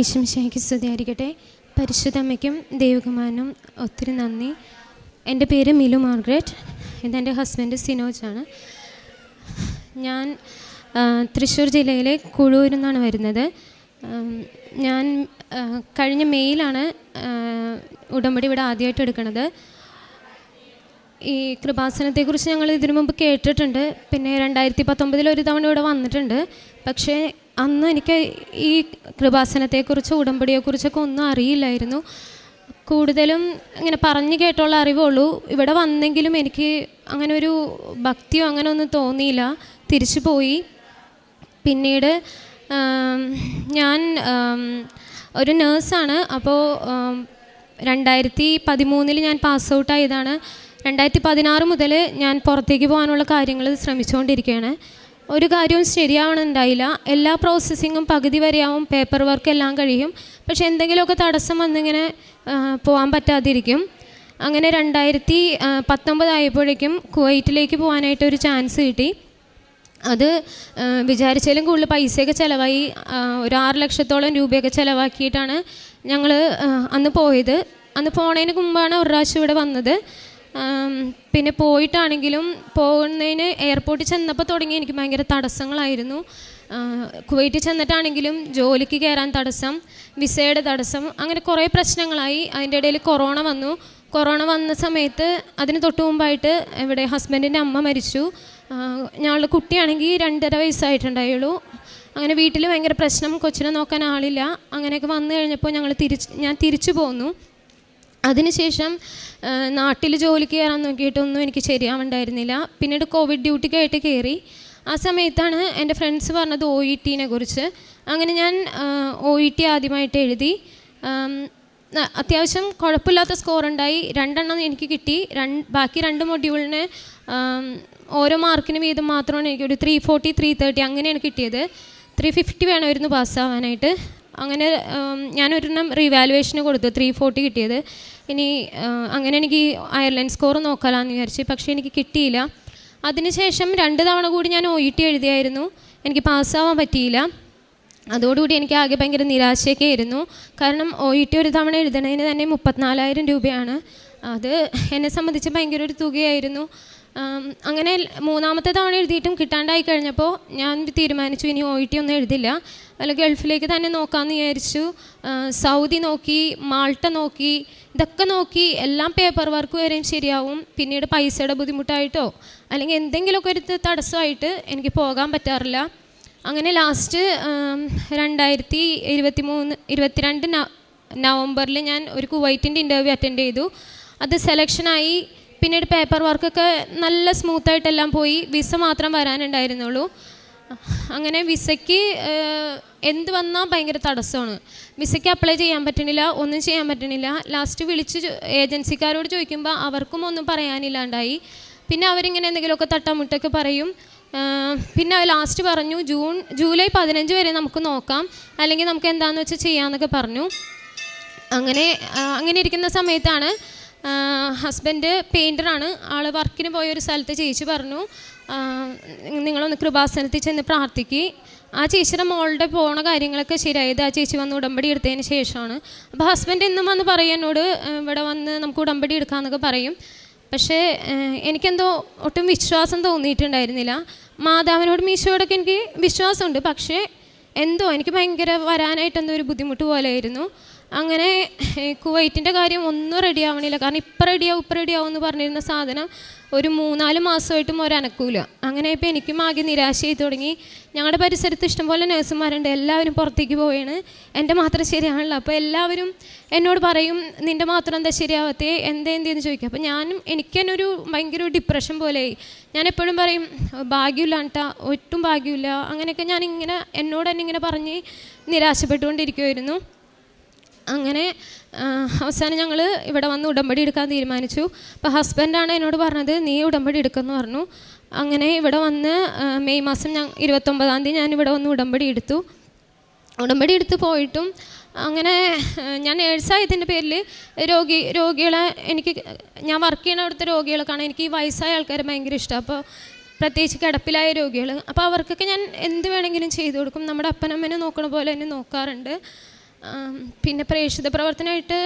ഈശ്വമിശയ്ക്ക് സ്തുതിയായിരിക്കട്ടെ. പരിശുദ്ധമ്മയ്ക്കും ദൈവകുമാരനും ഒത്തിരി നന്ദി. എന്റെ പേര് മിലു മാർഗ്രറ്റ്. ഇതെന്റെ ഹസ്ബൻഡ് സിനോജാണ് ഞാൻ തൃശ്ശൂർ ജില്ലയിലെ കുഴൂരിൽ നിന്നാണ് വരുന്നത്. ഞാൻ കഴിഞ്ഞ മെയ്യിലാണ് ഉടമ്പടി ഇവിടെ ആദ്യമായിട്ട് എടുക്കുന്നത്. ഈ കൃപാസനത്തെക്കുറിച്ച് ഞങ്ങൾ ഇതിനു മുമ്പ് കേട്ടിട്ടുണ്ട്. പിന്നെ രണ്ടായിരത്തി പത്തൊമ്പതിൽ ഒരു തവണ ഇവിടെ വന്നിട്ടുണ്ട്. പക്ഷേ അന്ന് എനിക്ക് ഈ കൃപാസനത്തെക്കുറിച്ച് ഉടമ്പടിയെക്കുറിച്ചൊക്കെ ഒന്നും അറിയില്ലായിരുന്നു. കൂടുതലും ഇങ്ങനെ പറഞ്ഞു കേട്ടുള്ള അറിവുള്ളൂ. ഇവിടെ വന്നെങ്കിലും എനിക്ക് അങ്ങനെ ഒരു ഭക്തിയോ അങ്ങനെ ഒന്നും തോന്നിയില്ല. തിരിച്ചു പോയി. പിന്നീട് ഞാൻ ഒരു നേഴ്സാണ്. അപ്പോൾ രണ്ടായിരത്തി പതിമൂന്നിൽ ഞാൻ പാസ് ഔട്ട് ആയതാണ്. രണ്ടായിരത്തി പതിനാറ് മുതൽ ഞാൻ പുറത്തേക്ക് പോകാനുള്ള കാര്യങ്ങൾ ശ്രമിച്ചുകൊണ്ടിരിക്കുകയാണ് ഒരു കാര്യവും ശരിയാവണുണ്ടായില്ല. എല്ലാ പ്രോസസ്സിങ്ങും പകുതി വരെയാവും പേപ്പർ വർക്ക് എല്ലാം കഴിയും. പക്ഷെ എന്തെങ്കിലുമൊക്കെ തടസ്സം വന്നിങ്ങനെ പോകാൻ പറ്റാതിരിക്കും. അങ്ങനെ രണ്ടായിരത്തി പത്തൊമ്പതായപ്പോഴേക്കും കുവൈറ്റിലേക്ക് പോകാനായിട്ട് ഒരു ചാൻസ് കിട്ടി. അത് വിചാരിച്ചാലും കൂടുതൽ പൈസയൊക്കെ ചിലവായി. ഒരു ആറ് ലക്ഷത്തോളം രൂപയൊക്കെ ചിലവാക്കിയിട്ടാണ് ഞങ്ങൾ അന്ന് പോയത്. അന്ന് പോണതിന് മുമ്പാണ് ഒരു പ്രാവശ്യം ഇവിടെ വന്നത്. പിന്നെ പോയിട്ടാണെങ്കിലും പോകുന്നതിന് എയർപോർട്ടിൽ ചെന്നപ്പോൾ തുടങ്ങി എനിക്ക് ഭയങ്കര തടസ്സങ്ങളായിരുന്നു. കുവൈറ്റിൽ ചെന്നിട്ടാണെങ്കിലും ജോലിക്ക് കയറാൻ തടസ്സം വിസയുടെ തടസ്സം അങ്ങനെ കുറേ പ്രശ്നങ്ങളായി. അതിന്റെ ഇടയിൽ കൊറോണ വന്നു. കൊറോണ വന്ന സമയത്ത് അതിന് തൊട്ട് മുമ്പായിട്ട് ഇവിടെ ഹസ്ബൻഡിന്റെ അമ്മ മരിച്ചു. ഞങ്ങളുടെ കുട്ടിയാണെങ്കിൽ രണ്ടര വയസ്സായിട്ടുണ്ടായുള്ളൂ. അങ്ങനെ വീട്ടിൽ ഭയങ്കര പ്രശ്നം കൊച്ചിനെ നോക്കാൻ ആളില്ല. അങ്ങനെയൊക്കെ വന്നു കഴിഞ്ഞപ്പോൾ ഞങ്ങൾ തിരിച്ച് ഞാൻ തിരിച്ചു പോന്നു. അതിനുശേഷം നാട്ടിൽ ജോലിക്ക് കയറാൻ നോക്കിയിട്ടൊന്നും എനിക്ക് ശരിയാവണ്ടായിരുന്നില്ല. പിന്നീട് കോവിഡ് ഡ്യൂട്ടിക്കായിട്ട് കയറി. ആ സമയത്താണ് എന്റെ ഫ്രണ്ട്സ് പറഞ്ഞത് ഒ ഇ ടീനെ കുറിച്ച്. അങ്ങനെ ഞാൻ ഒ ഇ ടി ആദ്യമായിട്ട് എഴുതി. അത്യാവശ്യം കുഴപ്പമില്ലാത്ത സ്കോർ ഉണ്ടായി രണ്ടെണ്ണം എനിക്ക് കിട്ടി. രണ്ട് ബാക്കി രണ്ട് മൊഡ്യൂളിന് ഓരോ മാർക്കിന് വീതം മാത്രമാണ് എനിക്ക് ഒരു ത്രീ ഫോർട്ടി ത്രീ തേർട്ടി അങ്ങനെയാണ് കിട്ടിയത്. ത്രീ ഫിഫ്റ്റി വേണമായിരുന്നു പാസ്സാവാനായിട്ട് അങ്ങനെ ഞാനൊരെണ്ണം റീവാലുവേഷന് കൊടുത്തു ത്രീ ഫോർട്ടി കിട്ടിയത്. ഇനി അങ്ങനെ എനിക്ക് അയർലൻഡ് സ്കോർ നോക്കാമെന്ന് വിചാരിച്ചു പക്ഷേ എനിക്ക് കിട്ടിയില്ല. അതിനുശേഷം രണ്ട് തവണ കൂടി ഞാൻ ഒ ഇ ടി എഴുതിയായിരുന്നു. എനിക്ക് പാസ്സാവാൻ പറ്റിയില്ല. അതോടുകൂടി എനിക്ക് ആകെ ഭയങ്കര നിരാശയൊക്കെ ആയിരുന്നു. കാരണം ഒ ഇ ടി ഒരു തവണ എഴുതണതിന് തന്നെ മുപ്പത്തിനാലായിരം രൂപയാണ്. അത് എന്നെ സംബന്ധിച്ച് ഭയങ്കര ഒരു തുകയായിരുന്നു. അങ്ങനെ മൂന്നാമത്തെ തവണ എഴുതിയിട്ടും കിട്ടാണ്ടായി കഴിഞ്ഞപ്പോൾ ഞാൻ തീരുമാനിച്ചു ഇനി ഒ ടി ഒന്നും എഴുതില്ല. അല്ല ഗൾഫിലേക്ക് തന്നെ നോക്കാമെന്ന് വിചാരിച്ചു. സൗദി നോക്കി മാൾട്ട നോക്കി ഇതൊക്കെ നോക്കി എല്ലാം പേപ്പർ വർക്ക് വരെയും ശരിയാവും. പിന്നീട് പൈസയുടെ ബുദ്ധിമുട്ടായിട്ടോ അല്ലെങ്കിൽ എന്തെങ്കിലുമൊക്കെ ഒരു തടസ്സമായിട്ട് എനിക്ക് പോകാൻ പറ്റാറില്ല. അങ്ങനെ ലാസ്റ്റ് രണ്ടായിരത്തി ഇരുപത്തി മൂന്ന് ഇരുപത്തിരണ്ട് നവ നവംബറിൽ ഞാൻ ഒരു കുവൈറ്റിന്റെ ഇന്റർവ്യൂ അറ്റൻഡ് ചെയ്തു. അത് സെലക്ഷനായി പിന്നീട് പേപ്പർ വർക്കൊക്കെ നല്ല സ്മൂത്തായിട്ടെല്ലാം പോയി. വിസ മാത്രം വരാനുണ്ടായിരുന്നുള്ളൂ. അങ്ങനെ വിസയ്ക്ക് എന്ത് വന്നാൽ ഭയങ്കര തടസ്സമാണ്. വിസയ്ക്ക് അപ്ലൈ ചെയ്യാൻ പറ്റണില്ല ഒന്നും ചെയ്യാൻ പറ്റണില്ല. ലാസ്റ്റ് വിളിച്ച് ഏജൻസിക്കാരോട് ചോദിക്കുമ്പോൾ അവർക്കും ഒന്നും പറയാനില്ലാണ്ടായി. പിന്നെ അവരിങ്ങനെ എന്തെങ്കിലുമൊക്കെ തട്ടാമുട്ടൊക്കെ പറയും. പിന്നെ ലാസ്റ്റ് പറഞ്ഞു ജൂൺ ജൂലൈ പതിനഞ്ച് വരെ നമുക്ക് നോക്കാം. അല്ലെങ്കിൽ നമുക്ക് എന്താണെന്ന് വെച്ചാൽ ചെയ്യാമെന്നൊക്കെ പറഞ്ഞു. അങ്ങനെ അങ്ങനെ ഇരിക്കുന്ന സമയത്താണ് ഹസ്ബൻഡ് പെയിന്ററാണ് ആൾ വർക്കിന് പോയ ഒരു സ്ഥലത്ത് ചേച്ചി പറഞ്ഞു നിങ്ങളൊന്ന് കൃപാസനത്തിൽ ചെന്ന് പ്രാർത്ഥിക്ക്. ആ ചേച്ചിയുടെ മോളുടെ പോണ കാര്യങ്ങളൊക്കെ ശരിയായത് ആ ചേച്ചി വന്ന് ഉടമ്പടി എടുത്തതിന് ശേഷമാണ്. അപ്പോൾ ഹസ്ബൻഡ് എന്നും വന്ന് പറയും എന്നോട് ഇവിടെ വന്ന് നമുക്ക് ഉടമ്പടി എടുക്കാമെന്നൊക്കെ പറയും. പക്ഷേ എനിക്കെന്തോ ഒട്ടും വിശ്വാസം തോന്നിയിട്ടുണ്ടായിരുന്നില്ല. മാതാവിനോടും ഈശോയോടൊക്കെ എനിക്ക് വിശ്വാസമുണ്ട്. പക്ഷേ എന്തോ എനിക്ക് ഭയങ്കര വരാനായിട്ട് എന്തോ ഒരു ബുദ്ധിമുട്ട് പോലെയായിരുന്നു. അങ്ങനെ കുവൈറ്റിന്റെ കാര്യം ഒന്നും റെഡി ആവണില്ല. കാരണം ഇപ്പം റെഡിയാവും ഇപ്പം റെഡിയാവും എന്ന് പറഞ്ഞിരുന്ന സാധനം ഒരു മൂന്നാൽ മാസമായിട്ടും ഒരനക്കൂല അങ്ങനെ ഇപ്പോൾ എനിക്കും ആകെ നിരാശ ചെയ്ത് തുടങ്ങി. ഞങ്ങളുടെ പരിസരത്ത് ഇഷ്ടംപോലെ നഴ്സുമാരുണ്ട്. എല്ലാവരും പുറത്തേക്ക് പോവുകയാണ് എന്റെ മാത്രം ശരിയാണല്ലോ. അപ്പോൾ എല്ലാവരും എന്നോട് പറയും നിന്റെ മാത്രം എന്താ ശരിയാവത്തേ? എന്താ എന്തെന്ന് ചോദിക്കും. അപ്പോൾ ഞാനും എനിക്ക് തന്നെ ഒരു ഭയങ്കര ഒരു ഡിപ്രഷൻ പോലെയായി. ഞാൻ എപ്പോഴും പറയും ഭാഗ്യമില്ല കേട്ടാ ഒട്ടും ഭാഗ്യമില്ല. അങ്ങനെയൊക്കെ ഞാൻ ഇങ്ങനെ എന്നോട് തന്നെ ഇങ്ങനെ പറഞ്ഞ് നിരാശപ്പെട്ടുകൊണ്ടിരിക്കുമായിരുന്നു അങ്ങനെ അവസാനം ഞങ്ങൾ ഇവിടെ വന്ന് ഉടമ്പടി എടുക്കാൻ തീരുമാനിച്ചു. അപ്പോൾ ഹസ്ബൻഡാണ് എന്നോട് പറഞ്ഞത് നീ ഉടമ്പടി എടുക്കുമെന്ന് പറഞ്ഞു. അങ്ങനെ ഇവിടെ വന്ന് മെയ് മാസം ഞാൻ ഇരുപത്തൊമ്പതാം തീയതി ഞാൻ ഇവിടെ വന്ന് ഉടമ്പടി എടുത്തു. ഉടമ്പടി എടുത്ത് പോയിട്ടും അങ്ങനെ ഞാൻ നേഴ്സായതിന്റെ പേരിൽ രോഗി രോഗികളെ എനിക്ക് ഞാൻ വർക്ക് ചെയ്യുന്ന അവിടുത്തെ രോഗികൾക്കാണ് എനിക്ക് ഈ വയസ്സായ ആൾക്കാരെ ഭയങ്കര ഇഷ്ടം. അപ്പോൾ പ്രത്യേകിച്ച് കിടപ്പിലായ രോഗികൾ അപ്പോൾ അവർക്കൊക്കെ ഞാൻ എന്ത് വേണമെങ്കിലും ചെയ്തു കൊടുക്കും. നമ്മുടെ അപ്പനമ്മനെ നോക്കണ പോലെ തന്നെ നോക്കാറുണ്ട്. പിന്നെ പ്രേക്ഷിത പ്രവർത്തനമായിട്ട്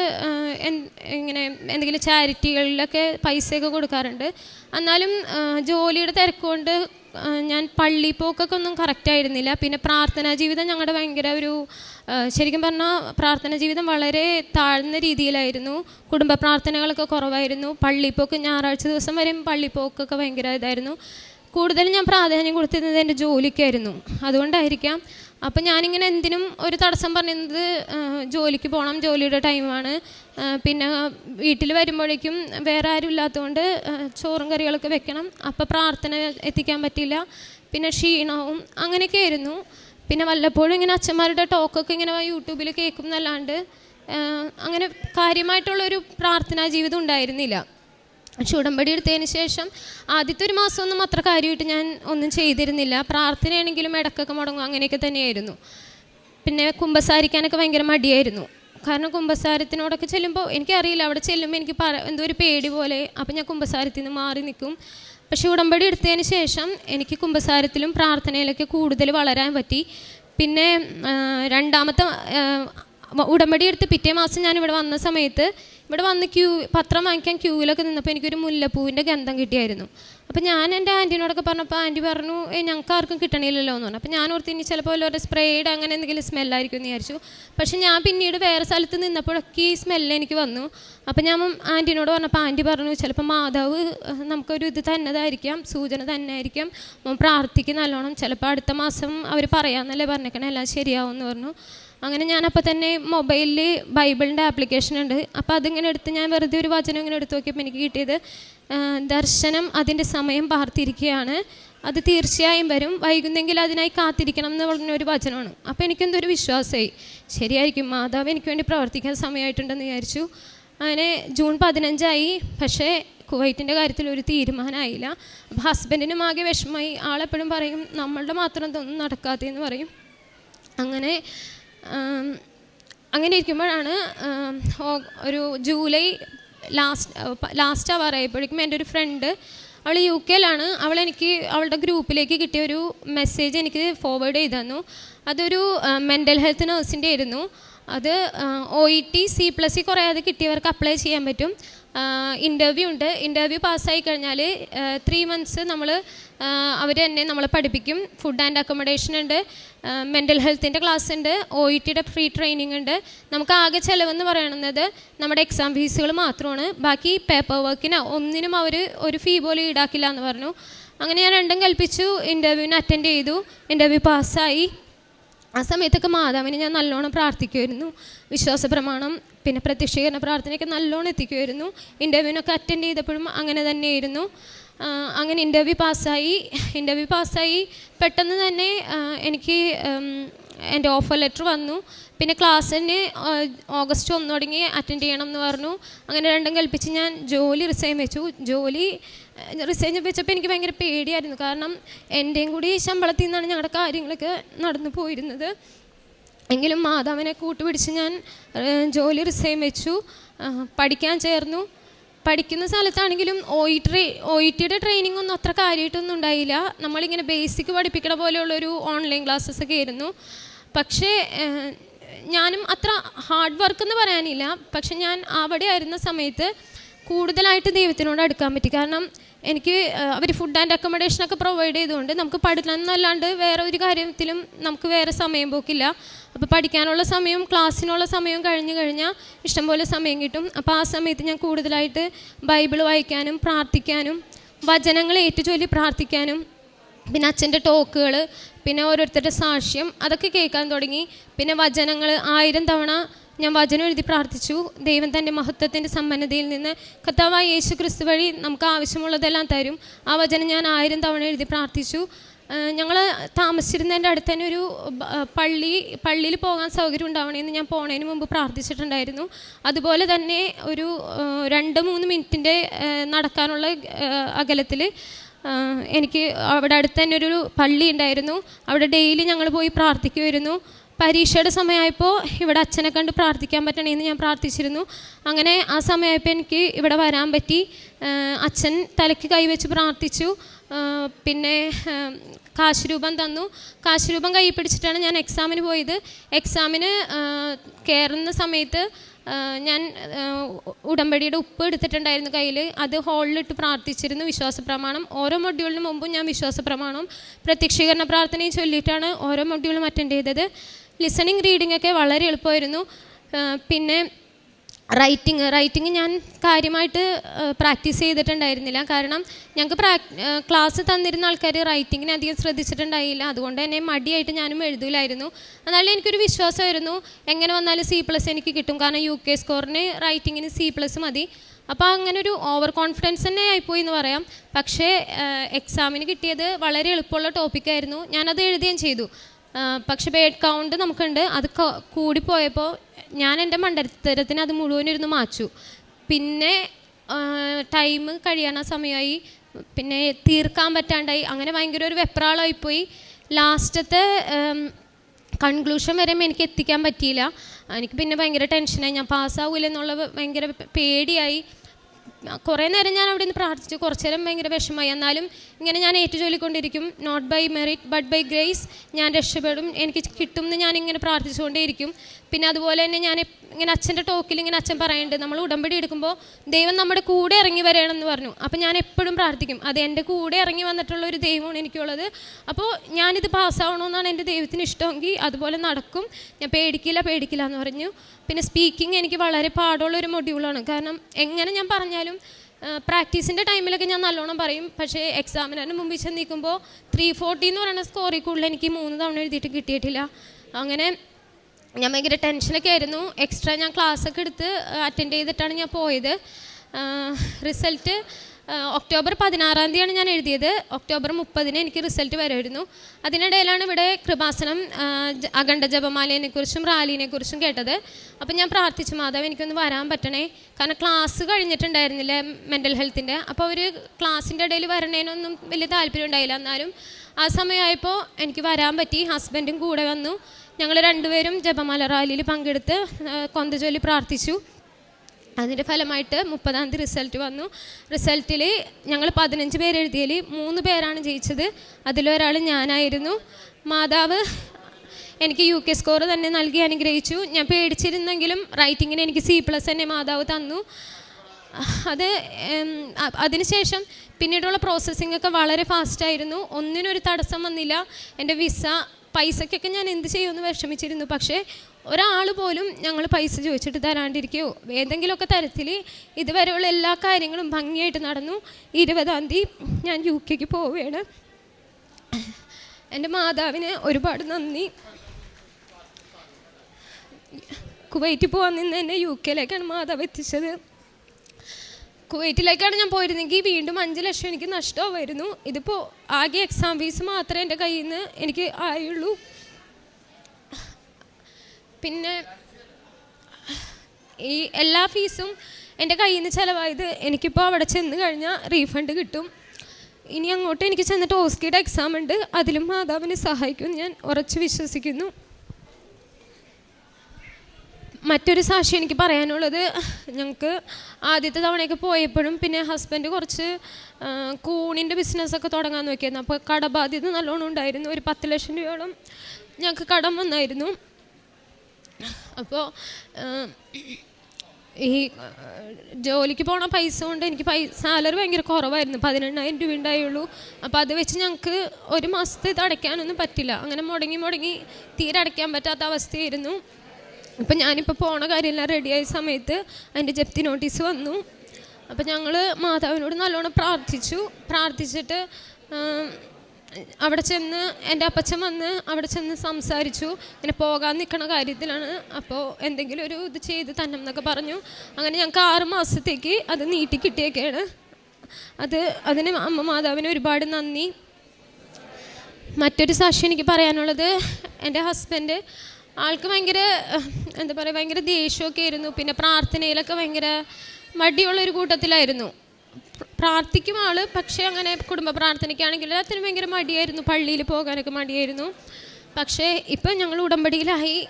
ഇങ്ങനെ എന്തെങ്കിലും ചാരിറ്റികളിലൊക്കെ പൈസയൊക്കെ കൊടുക്കാറുണ്ട്. എന്നാലും ജോലിയുടെ തിരക്കുകൊണ്ട് ഞാൻ പള്ളി പോക്കൊക്കെ ഒന്നും കറക്റ്റായിരുന്നില്ല. പിന്നെ പ്രാർത്ഥനാ ജീവിതം ഞങ്ങളുടെ ഭയങ്കര ഒരു ശരിക്കും പറഞ്ഞാൽ പ്രാർത്ഥനാ ജീവിതം വളരെ താഴ്ന്ന രീതിയിലായിരുന്നു. കുടുംബ പ്രാർത്ഥനകളൊക്കെ കുറവായിരുന്നു. പള്ളിപ്പോക്ക് ഞായറാഴ്ച ദിവസം വരെയും പള്ളിപ്പോക്കൊക്കെ ഭയങ്കര ഇതായിരുന്നു. കൂടുതലും ഞാൻ പ്രാധാന്യം കൊടുത്തിരുന്നത് എന്റെ ജോലിക്കായിരുന്നു. അതുകൊണ്ടായിരിക്കാം. അപ്പം ഞാനിങ്ങനെ എന്തിനും ഒരു തടസ്സം ആ, ജോലിക്ക് പോകണം ജോലിയുടെ ടൈമാണ് പിന്നെ വീട്ടിൽ വരുമ്പോഴേക്കും വേറെ ആരും ഇല്ലാത്തതുകൊണ്ട് ചോറും കറികളൊക്കെ വെക്കണം. അപ്പം പ്രാർത്ഥന എത്തിക്കാൻ പറ്റില്ല പിന്നെ ക്ഷീണവും അങ്ങനെയൊക്കെ ആയിരുന്നു. പിന്നെ വല്ലപ്പോഴും ഇങ്ങനെ അച്ഛന്മാരുടെ ടോക്കൊക്കെ ഇങ്ങനെ യൂട്യൂബിൽ കേൾക്കും എന്നല്ലാണ്ട് അങ്ങനെ കാര്യമായിട്ടുള്ളൊരു പ്രാർത്ഥനാ ജീവിതം ഉണ്ടായിരുന്നില്ല. പക്ഷെ ഉടമ്പടി എടുത്തതിന് ശേഷം ആദ്യത്തെ ഒരു മാസമൊന്നും അത്ര കാര്യമായിട്ട് ഞാൻ ഒന്നും ചെയ്തിരുന്നില്ല. പ്രാർത്ഥനയാണെങ്കിലും ഇടക്കൊക്കെ മുടങ്ങും. അങ്ങനെയൊക്കെ തന്നെയായിരുന്നു. പിന്നെ കുമ്പസാരിക്കാനൊക്കെ ഭയങ്കര മടിയായിരുന്നു. കാരണം കുമ്പസാരത്തിനോടൊക്കെ ചെല്ലുമ്പോൾ എനിക്കറിയില്ല. അവിടെ ചെല്ലുമ്പോൾ എനിക്ക് പറ എന്തോ ഒരു പേടി പോലെ അപ്പം ഞാൻ കുമ്പസാരത്തിൽ നിന്ന് മാറി നിൽക്കും. പക്ഷെ ഉടമ്പടി എടുത്തതിന് ശേഷം എനിക്ക് കുമ്പസാരത്തിലും പ്രാർത്ഥനയിലൊക്കെ കൂടുതൽ വളരാൻ പറ്റി. പിന്നെ രണ്ടാമത്തെ ഉടമ്പടി എടുത്ത് പിറ്റേ മാസം ഞാൻ ഇവിടെ വന്ന സമയത്ത് ഇവിടെ വന്ന് ക്യൂ പത്രം വാങ്ങിക്കാൻ ക്യൂവിലൊക്കെ നിന്നപ്പോൾ എനിക്കൊരു മുല്ലപ്പൂവിന്റെ ഗന്ധം കിട്ടിയായിരുന്നു. അപ്പോൾ ഞാൻ എന്റെ ആന്റീനോടൊക്കെ പറഞ്ഞപ്പോൾ ആന്റി പറഞ്ഞു ഏ ഞങ്ങൾക്ക് ആർക്കും കിട്ടണില്ലല്ലോ എന്ന് പറഞ്ഞു. അപ്പോൾ ഞാൻ ഓർത്ത് ഇനി ചിലപ്പോൾ വല്ലവരുടെ സ്പ്രേഡ് അങ്ങനെ എന്തെങ്കിലും സ്മെല്ലായിരിക്കും എന്ന് വിചാരിച്ചു. പക്ഷെ ഞാൻ പിന്നീട് വേറെ സ്ഥലത്ത് നിന്നപ്പോഴൊക്കെ ഈ സ്മെല്ല് എനിക്ക് വന്നു. അപ്പോൾ ഞാൻ ആന്റീനോട് പറഞ്ഞപ്പോൾ ആന്റി പറഞ്ഞു ചിലപ്പോൾ മാതാവ് നമുക്കൊരു ഇത് തന്നതായിരിക്കാം സൂചന തന്നെ ആയിരിക്കാം പ്രാർത്ഥിക്കും നല്ലോണം ചിലപ്പോൾ അടുത്ത മാസം അവർ പറയാമെന്നല്ലേ പറഞ്ഞേക്കണേ എല്ലാം ശരിയാവും എന്ന് പറഞ്ഞു. അങ്ങനെ ഞാൻ അപ്പോൾ തന്നെ മൊബൈലിൽ ബൈബിളിന്റെ ആപ്ലിക്കേഷൻ ഉണ്ട്. അപ്പോൾ അതിങ്ങനെ എടുത്ത് ഞാൻ വെറുതെ ഒരു വചനം ഇങ്ങനെ എടുത്ത് നോക്കിയപ്പോൾ എനിക്ക് കിട്ടിയത് ദർശനം അതിന്റെ സമയം പാർത്തിരിക്കുകയാണ് അത് തീർച്ചയായും വരും. വൈകുന്നെങ്കിൽ അതിനായി കാത്തിരിക്കണം എന്ന് പറഞ്ഞ ഒരു വചനമാണ്. അപ്പോൾ എനിക്കെന്തൊരു വിശ്വാസമായി. ശരിയായിരിക്കും മാതാവ് എനിക്ക് വേണ്ടി പ്രവർത്തിക്കാൻ സമയമായിട്ടുണ്ടെന്ന് വിചാരിച്ചു. അങ്ങനെ ജൂൺ പതിനഞ്ചായി. പക്ഷേ കുവൈറ്റിന്റെ കാര്യത്തിൽ ഒരു തീരുമാനമായില്ല. അപ്പോൾ ഹസ്ബൻഡിനും ആകെ വിഷമമായി. ആളെപ്പോഴും പറയും നമ്മളുടെ മാത്രം ഇതൊന്നും നടക്കാത്തതെന്ന് പറയും. അങ്ങനെ അങ്ങനെ ഇരിക്കുമ്പോഴാണ് ഒരു ജൂലൈ ലാസ്റ്റ് ലാസ്റ്റ് അവർ ആയപ്പോഴേക്കും എന്റെ ഒരു ഫ്രണ്ട് അവൾ യു കെയിലാണ് അവൾ എനിക്ക് അവളുടെ ഗ്രൂപ്പിലേക്ക് കിട്ടിയ ഒരു മെസ്സേജ് എനിക്ക് ഫോർവേഡ് ചെയ്തു തന്നു. അതൊരു മെന്റൽ ഹെൽത്ത് നേഴ്സിന്റെ ആയിരുന്നു. അത് O E T C plus C കുറേ അത് കിട്ടിയവർക്ക് അപ്ലൈ ചെയ്യാൻ പറ്റും. ഇന്റർവ്യൂ ഉണ്ട്. ഇന്റർവ്യൂ പാസ്സായി കഴിഞ്ഞാൽ ത്രീ മന്ത്സ് നമ്മൾ അവർ തന്നെ നമ്മളെ പഠിപ്പിക്കും. ഫുഡ് ആൻഡ് അക്കോമഡേഷൻ ഉണ്ട്. മെന്റൽ ഹെൽത്തിന്റെ ക്ലാസ് ഉണ്ട് ഒ ഇ ടിയുടെ ഫ്രീ ട്രെയിനിങ് ഉണ്ട്. നമുക്ക് ആകെ ചിലവെന്ന് പറയുന്നത് നമ്മുടെ എക്സാം ഫീസുകൾ മാത്രമാണ്. ബാക്കി പേപ്പർ വർക്കിന് ഒന്നിനും അവർ ഒരു ഫീ പോലും ഈടാക്കില്ല എന്ന് പറഞ്ഞു. അങ്ങനെ ഞാൻ രണ്ടും കൽപ്പിച്ചു. ഇന്റർവ്യൂവിന് അറ്റൻഡ് ചെയ്തു. ഇന്റർവ്യൂ പാസ്സായി ആ സമയത്തൊക്കെ മാതാവിനെ ഞാൻ നല്ലോണം പ്രാർത്ഥിക്കുമായിരുന്നു വിശ്വാസ പ്രമാണം പിന്നെ പ്രത്യക്ഷീകരണ പ്രാർത്ഥനയൊക്കെ നല്ലോണം എത്തിക്കുമായിരുന്നു ഇന്റർവ്യൂവിനൊക്കെ അറ്റൻഡ് ചെയ്തപ്പോഴും അങ്ങനെ തന്നെയായിരുന്നു. അങ്ങനെ ഇന്റർവ്യൂ പാസ്സായി. ഇന്റർവ്യൂ പാസ്സായി. പെട്ടെന്ന് തന്നെ എനിക്ക് എന്റെ ഓഫർ ലെറ്റർ വന്നു. പിന്നെ ക്ലാസ്സിന് ഓഗസ്റ്റ് ഒന്ന് തുടങ്ങി അറ്റൻഡ് ചെയ്യണം എന്ന് പറഞ്ഞു. അങ്ങനെ രണ്ടും കൽപ്പിച്ച് ഞാൻ ജോലി റിസൈൻ വെച്ചു. ജോലി റിസൈൻ വെച്ചപ്പോൾ എനിക്ക് ഭയങ്കര പേടിയായിരുന്നു. കാരണം എന്റെയും കൂടി ശമ്പളത്തിൽ നിന്നാണ് ഞങ്ങളുടെ കാര്യങ്ങളൊക്കെ നടന്നു പോയിരുന്നത്. എങ്കിലും മാതാവിനെ കൂട്ടുപിടിച്ച് ഞാൻ ജോലി റിസൈൻ വെച്ചു. പഠിക്കാൻ ചേർന്നു. പഠിക്കുന്ന സ്ഥലത്താണെങ്കിലും ഒ ഇ ട്രേ ഒ ഇ ടിയുടെ ട്രെയിനിങ് ഒന്നും അത്ര കാര്യമായിട്ടൊന്നും ഉണ്ടായില്ല. നമ്മളിങ്ങനെ ബേസിക് പഠിപ്പിക്കണ പോലെയുള്ളൊരു ഓൺലൈൻ ക്ലാസ്സസ് ഒക്കെ ആയിരുന്നു. പക്ഷേ ഞാനും അത്ര ഹാർഡ് വർക്ക് എന്ന് പറയാനില്ല. പക്ഷെ ഞാൻ അവിടെ ആയിരുന്ന സമയത്ത് കൂടുതലായിട്ട് ദൈവത്തിനോട് അടുക്കാൻ പറ്റി. കാരണം എനിക്ക് അവർ ഫുഡ് ആൻഡ് അക്കോമഡേഷനൊക്കെ പ്രൊവൈഡ് ചെയ്തുകൊണ്ട് നമുക്ക് പഠനം എന്നല്ലാണ്ട് വേറെ ഒരു കാര്യത്തിലും നമുക്ക് വേറെ സമയം പോക്കില്ല. അപ്പോൾ പഠിക്കാനുള്ള സമയവും ക്ലാസ്സിനുള്ള സമയവും കഴിഞ്ഞ് കഴിഞ്ഞാൽ ഇഷ്ടംപോലെ സമയം കിട്ടും. അപ്പോൾ ആ സമയത്ത് ഞാൻ കൂടുതലായിട്ട് ബൈബിൾ വായിക്കാനും പ്രാർത്ഥിക്കാനും വചനങ്ങൾ ഏറ്റുചൊല്ലി പ്രാർത്ഥിക്കാനും പിന്നെ അച്ഛന്റെ ടോക്കുകൾ പിന്നെ ഓരോരുത്തരുടെ സാക്ഷ്യം അതൊക്കെ കേൾക്കാൻ തുടങ്ങി. പിന്നെ വചനങ്ങൾ ആയിരം തവണ ഞാൻ വചനം എഴുതി പ്രാർത്ഥിച്ചു. ദൈവം തന്റെ മഹത്വത്തിന്റെ സമ്പന്നതയിൽ നിന്ന് കർത്താവായ യേശു ക്രിസ്തു വഴി നമുക്ക് ആവശ്യമുള്ളതെല്ലാം തരും. ആ വചനം ഞാൻ ആയിരം തവണ എഴുതി പ്രാർത്ഥിച്ചു. ഞങ്ങൾ താമസിച്ചിരുന്നതിന്റെ അടുത്ത് തന്നെ ഒരു പള്ളി പള്ളിയിൽ പോകാൻ സൗകര്യം ഉണ്ടാവണമെന്ന് ഞാൻ പോണതിന് മുമ്പ് പ്രാർത്ഥിച്ചിട്ടുണ്ടായിരുന്നു. അതുപോലെ തന്നെ ഒരു രണ്ട് മൂന്ന് മിനിറ്റിന്റെ നടക്കാനുള്ള അകലത്തിൽ എനിക്ക് അവിടെ അടുത്ത് തന്നെ ഒരു പള്ളി ഉണ്ടായിരുന്നു. അവിടെ ഡെയിലി ഞങ്ങൾ പോയി പ്രാർത്ഥിക്കുമായിരുന്നു പരീക്ഷയുടെ സമയമായപ്പോൾ ഇവിടെ അച്ഛനെ കണ്ട് പ്രാർത്ഥിക്കാൻ പറ്റണേന്ന് ഞാൻ പ്രാർത്ഥിച്ചിരുന്നു. അങ്ങനെ ആ സമയമായപ്പോൾ എനിക്ക് ഇവിടെ വരാൻ പറ്റി. അച്ഛൻ തലയ്ക്ക് കൈവച്ച് പ്രാർത്ഥിച്ചു. പിന്നെ ആ, കാശ് രൂപം തന്നു. കാശ് രൂപം കയ്യിൽ പിടിച്ചിട്ടാണ് ഞാൻ എക്സാമിന് പോയത്. എക്സാമിന് കയറുന്ന സമയത്ത് ഞാൻ ഉടമ്പടിയുടെ ഉപ്പ് എടുത്തിട്ടുണ്ടായിരുന്നു കയ്യിൽ അത് ഹോളിലിട്ട് പ്രാർത്ഥിച്ചിരുന്നു വിശ്വാസ പ്രമാണം ഓരോ മൊഡ്യൂളിന് മുമ്പും ഞാൻ വിശ്വാസ പ്രമാണം പ്രത്യക്ഷീകരണ പ്രാർത്ഥനയും ചൊല്ലിയിട്ടാണ് ഓരോ മൊഡ്യൂളും അറ്റൻഡ് ചെയ്തത്. ലിസണിങ് റീഡിംഗ് ഒക്കെ വളരെ എളുപ്പമായിരുന്നു. പിന്നെ റൈറ്റിംഗ് റൈറ്റിംഗ് ഞാൻ കാര്യമായിട്ട് പ്രാക്ടീസ് ചെയ്തിട്ടുണ്ടായിരുന്നില്ല. കാരണം ഞങ്ങൾക്ക് പ്രാ ക്ലാസ് തന്നിരുന്ന ആൾക്കാർ റൈറ്റിങ്ങിനെ അധികം ശ്രദ്ധിച്ചിട്ടുണ്ടായില്ല. അതുകൊണ്ട് തന്നെ മടിയായിട്ട് ഞാനും എഴുതില്ലായിരുന്നു എന്നാലും എനിക്കൊരു വിശ്വാസമായിരുന്നു. എങ്ങനെ വന്നാലും സി പ്ലസ് എനിക്ക് കിട്ടും. കാരണം യു കെ സ്കോറിന് റൈറ്റിങ്ങിന് സി പ്ലസ് മതി അപ്പോൾ അങ്ങനെ ഒരു ഓവർ കോൺഫിഡൻസ് തന്നെ ആയിപ്പോയി എന്ന് പറയാം. പക്ഷേ എക്സാമിന് കിട്ടിയത് വളരെ എളുപ്പമുള്ള ടോപ്പിക്കായിരുന്നു ഞാനത് എഴുതുകയും ചെയ്തു. പക്ഷേ ബേഡ് കൗണ്ട് നമുക്കുണ്ട്. അത് കൂടി കൂടിപ്പോയപ്പോൾ ഞാൻ എന്റെ മണ്ടത്തരത്തിന് അത് മുഴുവനിരുന്ന് മാച്ചു. പിന്നെ ടൈം കഴിയണ സമയമായി പിന്നെ തീർക്കാൻ പറ്റാണ്ടായി. അങ്ങനെ ഭയങ്കര ഒരു വെപ്രാളമായിപ്പോയി ലാസ്റ്റത്തെ കൺക്ലൂഷൻ വരെ എനിക്ക് എത്തിക്കാൻ പറ്റിയില്ല. എനിക്ക് പിന്നെ ഭയങ്കര ടെൻഷനായി ഞാൻ പാസ്സാവില്ലെന്നുള്ള ഭയങ്കര പേടിയായി. കുറേ നേരം ഞാൻ അവിടെ നിന്ന് പ്രാർത്ഥിച്ചു. കുറച്ചു നേരം ഭയങ്കര വിഷമമായി. എന്നാലും ഇങ്ങനെ ഞാൻ ഏറ്റുചൊല്ലിക്കൊണ്ടിരിക്കും not by merit but by grace ഞാൻ രക്ഷപ്പെടും. എനിക്ക് കിട്ടും എന്ന് ഞാൻ ഇങ്ങനെ പ്രാർത്ഥിച്ചുകൊണ്ടേയിരിക്കും. പിന്നെ അതുപോലെ തന്നെ ഞാൻ ഇങ്ങനെ അച്ഛന്റെ ടോക്കിൽ ഇങ്ങനെ അച്ഛൻ പറയുന്നുണ്ട് നമ്മൾ ഉടമ്പടി എടുക്കുമ്പോൾ ദൈവം നമ്മുടെ കൂടെ ഇറങ്ങി വരണമെന്ന് പറഞ്ഞു. അപ്പോൾ ഞാൻ എപ്പോഴും പ്രാർത്ഥിക്കും അത് എന്റെ കൂടെ ഇറങ്ങി വന്നിട്ടുള്ള ഒരു ദൈവമാണ് എനിക്കുള്ളത്. അപ്പോൾ ഞാനിത് പാസ്സാവണമെന്നാണ് എന്റെ ദൈവത്തിന് ഇഷ്ടമെങ്കിൽ അതുപോലെ നടക്കും. ഞാൻ പേടിക്കില്ല പേടിക്കില്ല എന്ന് പറഞ്ഞു. പിന്നെ സ്പീക്കിംഗ് എനിക്ക് വളരെ പാടുള്ള ഒരു മൊഡ്യൂളാണ് കാരണം എങ്ങനെ ഞാൻ പറഞ്ഞാലും പ്രാക്ടീസിന്റെ ടൈമിലൊക്കെ ഞാൻ നല്ലോണം പറയും. പക്ഷേ എക്സാമിനു മുമ്പിൽ ചെന്ന് നിൽക്കുമ്പോൾ ത്രീ ഫോർട്ടി എന്ന് പറയുന്ന സ്കോറിൽ കൂടുതൽ എനിക്ക് മൂന്ന് തവണ എഴുതിയിട്ട് കിട്ടിയിട്ടില്ല. അങ്ങനെ ഞാൻ ഭയങ്കര ടെൻഷനൊക്കെ ആയിരുന്നു. എക്സ്ട്രാ ഞാൻ ക്ലാസ്സൊക്കെ എടുത്ത് അറ്റൻഡ് ചെയ്തിട്ടാണ് ഞാൻ പോയത്. റിസൾട്ട് ഒക്ടോബർ പതിനാറാം തീയതിയാണ് ഞാൻ എഴുതിയത്. ഒക്ടോബർ മുപ്പതിന് എനിക്ക് റിസൾട്ട് വരുമായിരുന്നു. അതിനിടയിലാണ് ഇവിടെ കൃപാസനം അഖണ്ഡ ജപമാലയെക്കുറിച്ചും റാലിനെക്കുറിച്ചും കേട്ടത്. അപ്പം ഞാൻ പ്രാർത്ഥിച്ചു മാതാവ് എനിക്കൊന്ന് വരാൻ പറ്റണേ. കാരണം ക്ലാസ് കഴിഞ്ഞിട്ടുണ്ടായിരുന്നില്ല മെന്റൽ ഹെൽത്തിന്റെ അപ്പോൾ അവർ ക്ലാസ്സിന്റെ ഇടയിൽ വരണേനൊന്നും വലിയ താല്പര്യം ഉണ്ടായില്ല. എന്നാലും ആ സമയമായപ്പോൾ എനിക്ക് വരാൻ പറ്റി. ഹസ്ബൻഡും കൂടെ വന്നു. ഞങ്ങൾ രണ്ടുപേരും ജപമാല റാലിയിൽ പങ്കെടുത്ത് കൊന്തജോലി പ്രാർത്ഥിച്ചു. അതിന്റെ ഫലമായിട്ട് മുപ്പതാം തീയതി റിസൾട്ട് വന്നു. റിസൾട്ടിൽ ഞങ്ങൾ പതിനഞ്ച് പേര് എഴുതിയതിൽ മൂന്ന് പേരാണ് ജയിച്ചത്. അതിലൊരാൾ ഞാനായിരുന്നു. മാതാവ് എനിക്ക് യു കെ സ്കോർ തന്നെ നൽകി അനുഗ്രഹിച്ചു. ഞാൻ പേടിച്ചിരുന്നെങ്കിലും റൈറ്റിങ്ങിന് എനിക്ക് സി പ്ലസ് തന്നെ മാതാവ് തന്നു. അത് അതിനുശേഷം പിന്നീടുള്ള പ്രോസസ്സിംഗ് ഒക്കെ വളരെ ഫാസ്റ്റായിരുന്നു. ഒന്നിനൊരു തടസ്സം വന്നില്ല. എന്റെ വിസ പൈസയ്ക്കൊക്കെ ഞാൻ എന്ത് ചെയ്യുമെന്ന് വിഷമിച്ചിരുന്നു. പക്ഷേ ഒരാൾ പോലും ഞങ്ങൾ പൈസ ചോദിച്ചിട്ട് തരാണ്ടിരിക്കുകയോ ഏതെങ്കിലുമൊക്കെ തരത്തിൽ ഇതുവരെയുള്ള എല്ലാ കാര്യങ്ങളും ഭംഗിയായിട്ട് നടന്നു. ഇരുപതാം തീയതി ഞാൻ യു കെക്ക് പോവുകയാണ്. എന്റെ മാതാവിന് ഒരുപാട് നന്ദി. കുവൈറ്റിൽ പോകാൻ നിന്ന് എന്നെ യു കെയിലേക്കാണ് മാതാവ് എത്തിച്ചത്. കുവൈറ്റിലേക്കാണ് ഞാൻ പോയിരുന്നെങ്കിൽ വീണ്ടും അഞ്ച് ലക്ഷം എനിക്ക് നഷ്ടമായിരുന്നു. ഇതിപ്പോൾ ആകെ എക്സാം ഫീസ് മാത്രമേ എന്റെ കയ്യിൽ നിന്ന് എനിക്ക് ആയുള്ളൂ. പിന്നെ ഈ എല്ലാ ഫീസും എന്റെ കയ്യിൽ നിന്ന് ചിലവായത് എനിക്കിപ്പോൾ അവിടെ ചെന്ന് കഴിഞ്ഞാൽ റീഫണ്ട് കിട്ടും. ഇനി അങ്ങോട്ട് എനിക്ക് ചെന്നിട്ട് ഓസ്കിയുടെ എക്സാം ഉണ്ട്. അതിലും മാതാവിനെ സഹായിക്കും ഞാൻ ഉറച്ചു വിശ്വസിക്കുന്നു. മറ്റൊരു സാക്ഷി എനിക്ക് പറയാനുള്ളത് ഞങ്ങൾക്ക് ആദ്യത്തെ തവണയൊക്കെ പോയപ്പോഴും പിന്നെ ഹസ്ബൻഡ് കുറച്ച് കൂണിന്റെ ബിസിനസ്സൊക്കെ തുടങ്ങാൻ നോക്കിയായിരുന്നു. അപ്പോൾ കടബാധ്യത നല്ലോണം ഉണ്ടായിരുന്നു. ഒരു പത്ത് ലക്ഷം രൂപയോളം ഞങ്ങൾക്ക് കടം വന്നായിരുന്നു. അപ്പോൾ ഈ ജോലിക്ക് പോണ പൈസ കൊണ്ട് എനിക്ക് പൈസ സാലറി ഭയങ്കര കുറവായിരുന്നു. പതിനെണ്ണായിരം രൂപ ഉണ്ടായുള്ളൂ. അപ്പോൾ അത് വെച്ച് ഞങ്ങൾക്ക് ഒരു മാസത്തെ ഇത് അടയ്ക്കാനൊന്നും പറ്റില്ല. അങ്ങനെ മുടങ്ങി മുടങ്ങി തീരെ അടയ്ക്കാൻ പറ്റാത്ത അവസ്ഥയായിരുന്നു. ഇപ്പം ഞാനിപ്പോൾ പോണ കാര്യമെല്ലാം റെഡിയായ സമയത്ത് അതിന്റെ ജപ്തി നോട്ടീസ് വന്നു. അപ്പം ഞങ്ങൾ മാതാവിനോട് നല്ലോണം പ്രാർത്ഥിച്ചു. പ്രാർത്ഥിച്ചിട്ട് അവിടെ ചെന്ന് എന്റെ അപ്പച്ചൻ വന്ന് അവിടെ ചെന്ന് സംസാരിച്ചു. ഇങ്ങനെ പോകാൻ നിൽക്കണ കാര്യത്തിലാണ്. അപ്പോൾ എന്തെങ്കിലും ഒരു ഇത് ചെയ്ത് തന്നെ എന്നൊക്കെ പറഞ്ഞു. അങ്ങനെ ഞങ്ങൾക്ക് ആറ് മാസത്തേക്ക് അത് നീട്ടി കിട്ടിയൊക്കെയാണ് അത് അതിന് അമ്മ മാതാവിന് ഒരുപാട് നന്ദി. മറ്റൊരു സാക്ഷി എനിക്ക് പറയാനുള്ളത് എന്റെ ഹസ്ബൻഡ് ആൾക്ക് ഭയങ്കര എന്താ പറയുക ഭയങ്കര ദേഷ്യമൊക്കെ ആയിരുന്നു. പിന്നെ പ്രാർത്ഥനയിലൊക്കെ ഭയങ്കര മടിയുള്ള ഒരു കൂട്ടത്തിലായിരുന്നു. പ്ര- പ്രാർത്ഥിക്കും ആൾ പക്ഷേ അങ്ങനെ കുടുംബ പ്രാർത്ഥനയ്ക്കാണെങ്കിൽ അതിന് ഭയങ്കര മടിയായിരുന്നു. പള്ളിയിൽ പോകാനൊക്കെ മടിയായിരുന്നു. പക്ഷേ ഇപ്പം ഞങ്ങൾ ഉടമ്പടിയിലായി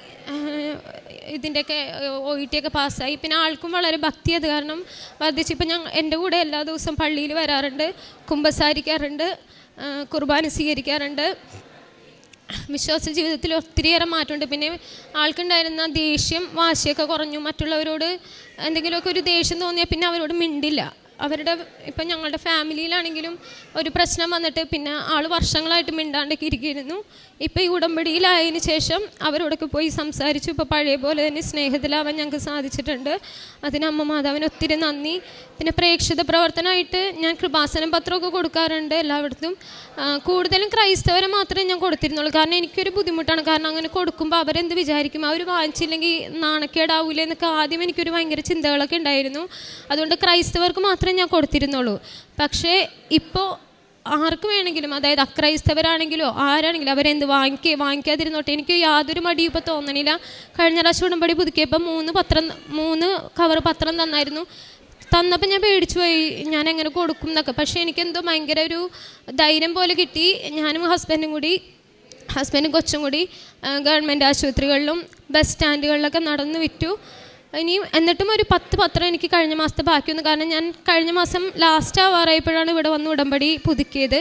ഇതിന്റെയൊക്കെ ഒ ഇ ടി ഒക്കെ പാസ്സായി. പിന്നെ ആൾക്കും വളരെ ഭക്തി അത് കാരണം വർദ്ധിച്ചു. ഇപ്പം ഞങ്ങൾ എന്റെ കൂടെ എല്ലാ ദിവസവും പള്ളിയിൽ വരാറുണ്ട് കുമ്പസാരിക്കാറുണ്ട് കുർബാന സ്വീകരിക്കാറുണ്ട്. വിശ്വാസ ജീവിതത്തിൽ ഒത്തിരിയേറെ മാറ്റമുണ്ട്. പിന്നെ ആൾക്കുണ്ടായിരുന്ന ദേഷ്യം വാശിയൊക്കെ കുറഞ്ഞു. മറ്റുള്ളവരോട് എന്തെങ്കിലുമൊക്കെ ഒരു ദേഷ്യം തോന്നിയാൽ പിന്നെ അവരോട് മിണ്ടില്ല. അവരുടെ ഇപ്പം ഞങ്ങളുടെ ഫാമിലിയിലാണെങ്കിലും ഒരു പ്രശ്നം വന്നിട്ട് പിന്നെ ആൾ വർഷങ്ങളായിട്ട് മിണ്ടാണ്ടൊക്കെ ഇരിക്കുന്നു. ഇപ്പം ഈ ഉടമ്പടിയിലായതിന് ശേഷം അവരോടൊക്കെ പോയി സംസാരിച്ചു. ഇപ്പോൾ പഴയ പോലെ തന്നെ സ്നേഹത്തിലാവാൻ ഞങ്ങൾക്ക് സാധിച്ചിട്ടുണ്ട്. അതിന് അമ്മ മാതാവിന് ഒത്തിരി നന്ദി. പിന്നെ പ്രേക്ഷിത പ്രവർത്തനമായിട്ട് ഞാൻ കൃപാസനം പത്രമൊക്കെ കൊടുക്കാറുണ്ട് എല്ലായിടത്തും. കൂടുതലും ക്രൈസ്തവരെ മാത്രമേ ഞാൻ കൊടുത്തിരുന്നുള്ളൂ. കാരണം എനിക്കൊരു ബുദ്ധിമുട്ടാണ്. കാരണം അങ്ങനെ കൊടുക്കുമ്പോൾ അവരെന്ത് വിചാരിക്കും? അവർ വാങ്ങിച്ചില്ലെങ്കിൽ നാണക്കേടാവൂലേ എന്നൊക്കെ ആദ്യം എനിക്കൊരു ഭയങ്കര ചിന്തകളൊക്കെ ഉണ്ടായിരുന്നു. അതുകൊണ്ട് ക്രൈസ്തവർക്ക് മാത്രമേ ഞാൻ കൊടുത്തിരുന്നുള്ളൂ. പക്ഷേ ഇപ്പോൾ ആർക്ക് വേണമെങ്കിലും അതായത് അക്രൈസ്തവരാണെങ്കിലോ ആരാണെങ്കിലും അവരെന്ത് വാങ്ങിക്കേ വാങ്ങിക്കാതിരുന്നോട്ടെ എനിക്ക് യാതൊരു മടിയും ഇപ്പോൾ തോന്നണില്ല. കഴിഞ്ഞ പ്രാവശ്യം ഉടമ്പടി പുതുക്കിയപ്പോൾ മൂന്ന് പത്രം മൂന്ന് കവർ പത്രം തന്നായിരുന്നു. തന്നപ്പോൾ ഞാൻ പേടിച്ചു പോയി ഞാൻ എങ്ങനെ കൊടുക്കും എന്നൊക്കെ. പക്ഷേ എനിക്കെന്തോ ഭയങ്കര ഒരു ധൈര്യം പോലെ കിട്ടി. ഞാനും ഹസ്ബൻഡും കൂടി ഹസ്ബൻഡും കൊച്ചും കൂടി ഗവൺമെന്റ് ആശുപത്രികളിലും ബസ് സ്റ്റാൻഡുകളിലൊക്കെ നടന്നു വിറ്റു. ഇനിയും എന്നിട്ടും ഒരു പത്ത് പത്രം എനിക്ക് കഴിഞ്ഞ മാസത്തെ ബാക്കി വന്നു കാരണം ഞാൻ കഴിഞ്ഞ മാസം ലാസ്റ്റ് ആവാറായപ്പോഴാണ് ഇവിടെ വന്ന് ഉടമ്പടി പുതുക്കിയത്.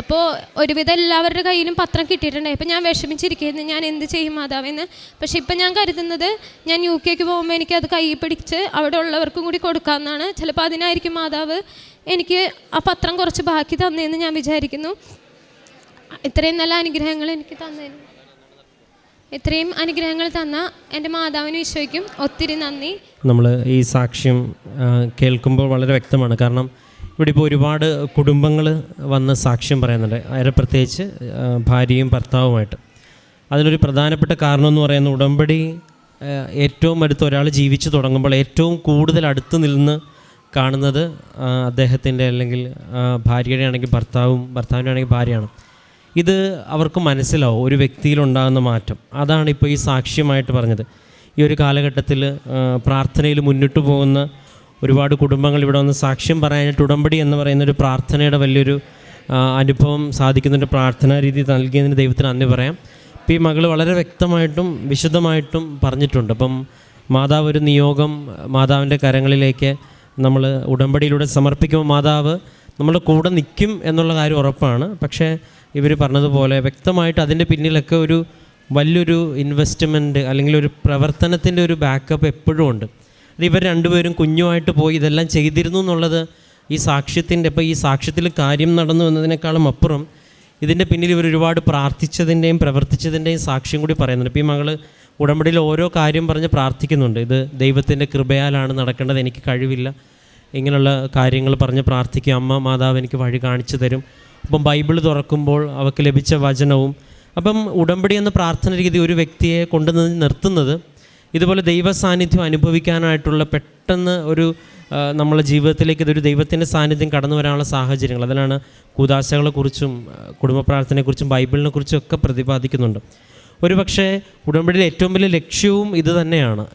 അപ്പോൾ ഒരുവിധം എല്ലാവരുടെ കയ്യിലും പത്രം കിട്ടിയിട്ടുണ്ടായി അപ്പോൾ ഞാൻ വിഷമിച്ചിരിക്കുന്നു. ഞാൻ എന്ത് ചെയ്യും മാതാവെന്ന്. പക്ഷെ ഇപ്പം ഞാൻ കരുതുന്നത് ഞാൻ യു കെക്ക് പോകുമ്പോൾ എനിക്ക് അത് കൈ പിടിച്ച് അവിടെ ഉള്ളവർക്കും കൂടി കൊടുക്കാമെന്നാണ് ചിലപ്പോൾ അതിനായിരിക്കും മാതാവ് എനിക്ക് ആ പത്രം കുറച്ച് ബാക്കി തന്നേന്ന് ഞാൻ വിചാരിക്കുന്നു. ഇത്രയും നല്ല അനുഗ്രഹങ്ങൾ എനിക്ക് തന്നതിന് ഇത്രയും അനുഗ്രഹങ്ങൾ തന്ന എന്റെ മാതാവിനും ഈശോയ്ക്കും ഒത്തിരി നന്ദി. നമ്മൾ ഈ സാക്ഷ്യം കേൾക്കുമ്പോൾ വളരെ വ്യക്തമാണ്. കാരണം ഇവിടെ ഇപ്പോൾ ഒരുപാട് കുടുംബങ്ങൾ വന്ന് സാക്ഷ്യം പറയുന്നുണ്ട്. അതിൽ പ്രത്യേകിച്ച് ഭാര്യയും ഭർത്താവുമായിട്ട്. അതിനൊരു പ്രധാനപ്പെട്ട കാരണം എന്ന് പറയുന്ന ഉടമ്പടി ഏറ്റവും അടുത്ത് ഒരാൾ ജീവിച്ച് തുടങ്ങുമ്പോൾ ഏറ്റവും കൂടുതൽ അടുത്ത് നിന്ന് കാണുന്നത് അദ്ദേഹത്തിന്റെ അല്ലെങ്കിൽ ഭാര്യയുടെ ആണെങ്കിൽ ഭർത്താവും ഭർത്താവിന്റെ ആണെങ്കിൽ ഭാര്യയാണ്. ഇത് അവർക്ക് മനസ്സിലാവും ഒരു വ്യക്തിയിലുണ്ടാകുന്ന മാറ്റം. അതാണ് ഇപ്പോൾ ഈ സാക്ഷ്യമായിട്ട് പറഞ്ഞത്. ഈ ഒരു കാലഘട്ടത്തിൽ പ്രാർത്ഥനയിൽ മുന്നിട്ട് പോകുന്ന ഒരുപാട് കുടുംബങ്ങൾ ഇവിടെ വന്ന് സാക്ഷ്യം പറയാനായിട്ട് ഉടമ്പടി എന്ന് പറയുന്ന ഒരു പ്രാർത്ഥനയുടെ വലിയൊരു അനുഭവം സാധിക്കുന്നൊരു പ്രാർത്ഥനാ രീതി നൽകിയതിന് ദൈവത്തിന് നന്ദി പറയാം. ഇപ്പോൾ ഈ മകൾ വളരെ വ്യക്തമായിട്ടും വിശദമായിട്ടും പറഞ്ഞിട്ടുണ്ട്. അപ്പം മാതാവ് ഒരു നിയോഗം മാതാവിന്റെ കരങ്ങളിലേക്ക് നമ്മൾ ഉടമ്പടിയിലൂടെ സമർപ്പിക്കുമ്പോൾ മാതാവ് നമ്മുടെ കൂടെ നിൽക്കും എന്നുള്ള കാര്യം ഉറപ്പാണ്. പക്ഷേ ഇവർ പറഞ്ഞതുപോലെ വ്യക്തമായിട്ട് അതിന്റെ പിന്നിലൊക്കെ ഒരു വലിയൊരു ഇൻവെസ്റ്റ്മെന്റ് അല്ലെങ്കിൽ ഒരു പ്രവർത്തനത്തിന്റെ ഒരു ബാക്കപ്പ് എപ്പോഴും ഉണ്ട്. അത് ഇവർ രണ്ടുപേരും കുഞ്ഞുമായിട്ട് പോയി ഇതെല്ലാം ചെയ്തിരുന്നു എന്നുള്ളത് ഈ സാക്ഷ്യത്തിന്റെ ഇപ്പോൾ ഈ സാക്ഷ്യത്തിൽ കാര്യം നടന്നു എന്നതിനേക്കാളും അപ്പുറം ഇതിന്റെ പിന്നിൽ ഇവർ ഒരുപാട് പ്രാർത്ഥിച്ചതിന്റെയും പ്രവർത്തിച്ചതിന്റെയും സാക്ഷ്യം കൂടി പറയുന്നുണ്ട്. ഇപ്പോൾ ഈ മകൾ ഉടമ്പടിയിൽ ഓരോ കാര്യം പറഞ്ഞ് പ്രാർത്ഥിക്കുന്നുണ്ട്. ഇത് ദൈവത്തിന്റെ കൃപയാലാണ് നടക്കേണ്ടത് എനിക്ക് കഴിവില്ല. ഇങ്ങനെയുള്ള കാര്യങ്ങൾ പറഞ്ഞ് പ്രാർത്ഥിക്കും അമ്മ മാതാവ് എനിക്ക് വഴി കാണിച്ചു തരും. അപ്പം ബൈബിൾ തുറക്കുമ്പോൾ അവർക്ക് ലഭിച്ച വചനവും. അപ്പം ഉടമ്പടി എന്ന പ്രാർത്ഥന രീതി ഒരു വ്യക്തിയെ കൊണ്ടുവന്ന് നിർത്തുന്നത് ഇതുപോലെ ദൈവ സാന്നിധ്യം അനുഭവിക്കാനായിട്ടുള്ള പെട്ടെന്ന് ഒരു നമ്മളെ ജീവിതത്തിലേക്ക് ഇതൊരു ദൈവത്തിന്റെ സാന്നിധ്യം കടന്നു വരാനുള്ള സാഹചര്യങ്ങൾ. അതിലാണ് കൂതാശകളെക്കുറിച്ചും കുടുംബ പ്രാർത്ഥനയെക്കുറിച്ചും ബൈബിളിനെ കുറിച്ചും ഒക്കെ പ്രതിപാദിക്കുന്നുണ്ട്. ഒരു പക്ഷേ ഉടമ്പടിയിലെ ഏറ്റവും വലിയ ലക്ഷ്യവും ഇത് തന്നെയാണ്.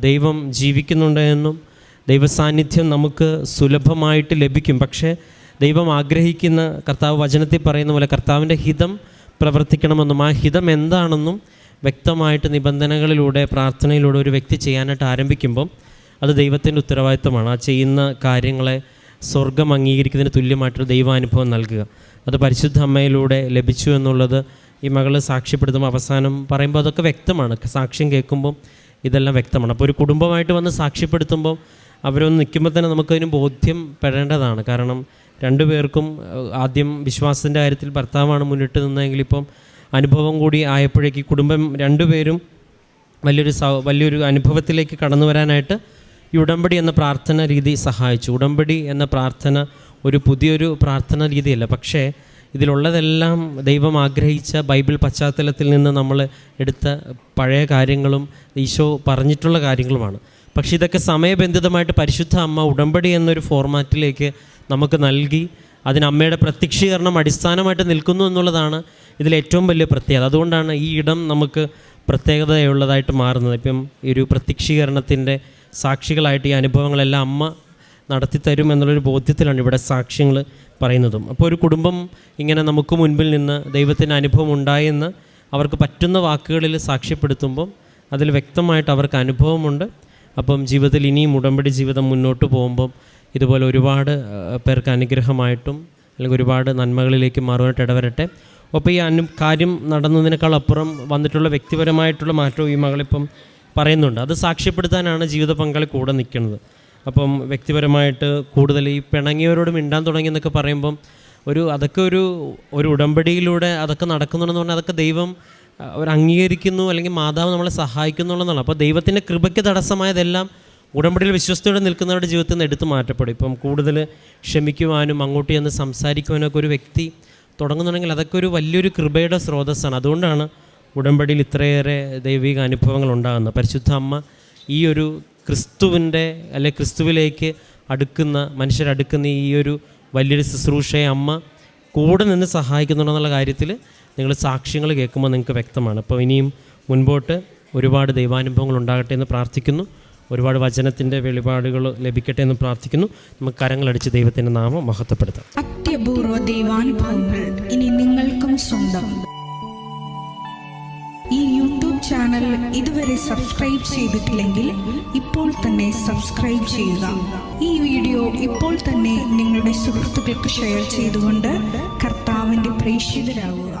ദൈവം ജീവിക്കുന്നുണ്ട് എന്നും ദൈവസാന്നിധ്യം നമുക്ക് സുലഭമായിട്ട് ലഭിക്കും. പക്ഷേ ദൈവം ആഗ്രഹിക്കുന്ന കർത്താവ് വചനത്തിൽ പറയുന്ന പോലെ കർത്താവിന്റെ ഹിതം പ്രവർത്തിക്കണമെന്നും ആ ഹിതം എന്താണെന്നും വ്യക്തമായിട്ട് നിബന്ധനകളിലൂടെ പ്രാർത്ഥനയിലൂടെ ഒരു വ്യക്തി ചെയ്യാനായിട്ട് ആരംഭിക്കുമ്പം അത് ദൈവത്തിന്റെ ഉത്തരവാദിത്വമാണ്. ആ ചെയ്യുന്ന കാര്യങ്ങളെ സ്വർഗം അംഗീകരിക്കുന്നതിന് തുല്യമായിട്ടൊരു ദൈവാനുഭവം നൽകുക. അത് പരിശുദ്ധ അമ്മയിലൂടെ ലഭിച്ചു എന്നുള്ളത് ഈ മകൾ സാക്ഷ്യപ്പെടുത്തുമ്പോൾ അവസാനം പറയുമ്പോൾ അതൊക്കെ വ്യക്തമാണ്. സാക്ഷ്യം കേൾക്കുമ്പോൾ ഇതെല്ലാം വ്യക്തമാണ്. അപ്പോൾ ഒരു കുടുംബമായിട്ട് വന്ന് സാക്ഷ്യപ്പെടുത്തുമ്പോൾ അവരൊന്ന് നിൽക്കുമ്പോൾ തന്നെ നമുക്കതിന് ബോധ്യം പെടേണ്ടതാണ്. കാരണം രണ്ടുപേർക്കും പേർക്കും ആദ്യം വിശ്വാസത്തിന്റെ കാര്യത്തിൽ ഭർത്താവാണ് മുന്നിട്ട് നിന്നതെങ്കിൽ ഇപ്പം അനുഭവം കൂടി ആയപ്പോഴേക്ക് കുടുംബം രണ്ടുപേരും വലിയൊരു സൗ വലിയൊരു അനുഭവത്തിലേക്ക് കടന്നു വരാനായിട്ട് ഈ ഉടമ്പടി എന്ന പ്രാർത്ഥന രീതി സഹായിച്ചു. ഉടമ്പടി എന്ന പ്രാർത്ഥന ഒരു പുതിയൊരു പ്രാർത്ഥന രീതിയല്ല. പക്ഷേ ഇതിലുള്ളതെല്ലാം ദൈവം ആഗ്രഹിച്ച ബൈബിൾ പശ്ചാത്തലത്തിൽ നിന്ന് നമ്മൾ എടുത്ത പഴയ കാര്യങ്ങളും ഈശോ പറഞ്ഞിട്ടുള്ള കാര്യങ്ങളുമാണ്. പക്ഷേ ഇതൊക്കെ സമയബന്ധിതമായിട്ട് പരിശുദ്ധ അമ്മ ഉടമ്പടി എന്നൊരു ഫോർമാറ്റിലേക്ക് നമുക്ക് നൽകി. അതിന് അമ്മയുടെ പ്രത്യക്ഷീകരണം അടിസ്ഥാനമായിട്ട് നിൽക്കുന്നു എന്നുള്ളതാണ് ഇതിൽ ഏറ്റവും വലിയ പ്രത്യേകത. അതുകൊണ്ടാണ് ഈ ഇടം നമുക്ക് പ്രത്യേകതയുള്ളതായിട്ട് മാറുന്നത്. ഇപ്പം ഈ ഒരു പ്രത്യക്ഷീകരണത്തിന്റെ സാക്ഷികളായിട്ട് ഈ അനുഭവങ്ങളെല്ലാം അമ്മ നടത്തിത്തരും എന്നുള്ളൊരു ബോധ്യത്തിലാണ് ഇവിടെ സാക്ഷ്യങ്ങൾ പറയുന്നതും. അപ്പോൾ ഒരു കുടുംബം ഇങ്ങനെ നമുക്ക് മുൻപിൽ നിന്ന് ദൈവത്തിന്റെ അനുഭവം ഉണ്ടായെന്ന് അവർക്ക് പറ്റുന്ന വാക്കുകളിൽ സാക്ഷ്യപ്പെടുത്തുമ്പം അതിൽ വ്യക്തമായിട്ട് അവർക്ക് അനുഭവമുണ്ട്. അപ്പം ജീവിതത്തിൽ ഇനിയും ഉടമ്പടി ജീവിതം മുന്നോട്ട് പോകുമ്പം ഇതുപോലെ ഒരുപാട് പേർക്ക് അനുഗ്രഹമായിട്ടും അല്ലെങ്കിൽ ഒരുപാട് നന്മകളിലേക്ക് മാറുവാനായിട്ട് ഇടവരട്ടെ. അപ്പോൾ ഈ അനു കാര്യം നടന്നതിനേക്കാൾ അപ്പുറം വന്നിട്ടുള്ള വ്യക്തിപരമായിട്ടുള്ള മാറ്റവും ഈ മകളിപ്പം പറയുന്നുണ്ട്. അത് സാക്ഷ്യപ്പെടുത്താനാണ് ജീവിത പങ്കാളി കൂടെ നിൽക്കുന്നത്. അപ്പം വ്യക്തിപരമായിട്ട് കൂടുതൽ ഈ പിണങ്ങിയവരോട് മിണ്ടാൻ തുടങ്ങി എന്നൊക്കെ പറയുമ്പം ഒരു അതൊക്കെ ഒരു ഒരു ഉടമ്പടിയിലൂടെ അതൊക്കെ നടക്കുന്നുണ്ടെന്ന് പറഞ്ഞാൽ അതൊക്കെ ദൈവം ഒരു അംഗീകരിക്കുന്നു അല്ലെങ്കിൽ മാതാവ് നമ്മളെ സഹായിക്കുന്നു എന്നുള്ളതാണ്. അപ്പോൾ ദൈവത്തിന്റെ കൃപയ്ക്ക് തടസ്സമായതെല്ലാം ഉടമ്പടിയിൽ വിശ്വസ്തയോടെ നിൽക്കുന്നവരുടെ ജീവിതത്തിൽ നിന്ന് എടുത്തു മാറ്റപ്പെടും. ഇപ്പം കൂടുതൽ ക്ഷമിക്കുവാനും അങ്ങോട്ട് ചെന്ന് സംസാരിക്കുവാനൊക്കെ ഒരു വ്യക്തി തുടങ്ങുന്നുണ്ടെങ്കിൽ അതൊക്കെ ഒരു വലിയൊരു കൃപയുടെ സ്രോതസ്സാണ്. അതുകൊണ്ടാണ് ഉടമ്പടിയിൽ ഇത്രയേറെ ദൈവിക അനുഭവങ്ങൾ ഉണ്ടാകുന്നത്. പരിശുദ്ധ അമ്മ ഈ ഒരു ക്രിസ്തുവിന്റെ അല്ലെ ക്രിസ്തുവിലേക്ക് അടുക്കുന്ന മനുഷ്യരടുക്കുന്ന ഈ ഒരു വലിയൊരു ശുശ്രൂഷയെ അമ്മ കൂടെ നിന്ന് സഹായിക്കുന്നുണ്ടെന്നുള്ള കാര്യത്തിൽ നിങ്ങൾ സാക്ഷ്യങ്ങൾ കേൾക്കുമ്പോൾ നിങ്ങൾക്ക് വ്യക്തമാണ്. അപ്പോൾ ഇനിയും മുൻപോട്ട് ഒരുപാട് ദൈവാനുഭവങ്ങൾ ഉണ്ടാകട്ടെ എന്ന് പ്രാർത്ഥിക്കുന്നു. ഒരുപാട് വചനത്തിന്റെ വെളിപാടുകൾ ലഭിക്കട്ടെ എന്ന് പ്രാർത്ഥിക്കുന്നു. നമുക്ക് കരങ്ങളടിച്ച് ദൈവത്തിന്റെ നാമം മഹത്വപ്പെടുത്താം. അത്യപൂർവ ദൈവാനുഭവങ്ങൾ ഇനി നിങ്ങൾക്കും സ്വന്തം. ഈ യൂട്യൂബ് ചാനൽ ഇതുവരെ സബ്സ്ക്രൈബ് ചെയ്തിട്ടില്ലെങ്കിൽ ഇപ്പോൾ തന്നെ സബ്സ്ക്രൈബ് ചെയ്യുക. ഈ വീഡിയോ ഇപ്പോൾ തന്നെ നിങ്ങളുടെ സുഹൃത്തുക്കൾക്ക് ഷെയർ ചെയ്തുകൊണ്ട് കർത്താവിന്റെ പ്രേക്ഷിതരാകുക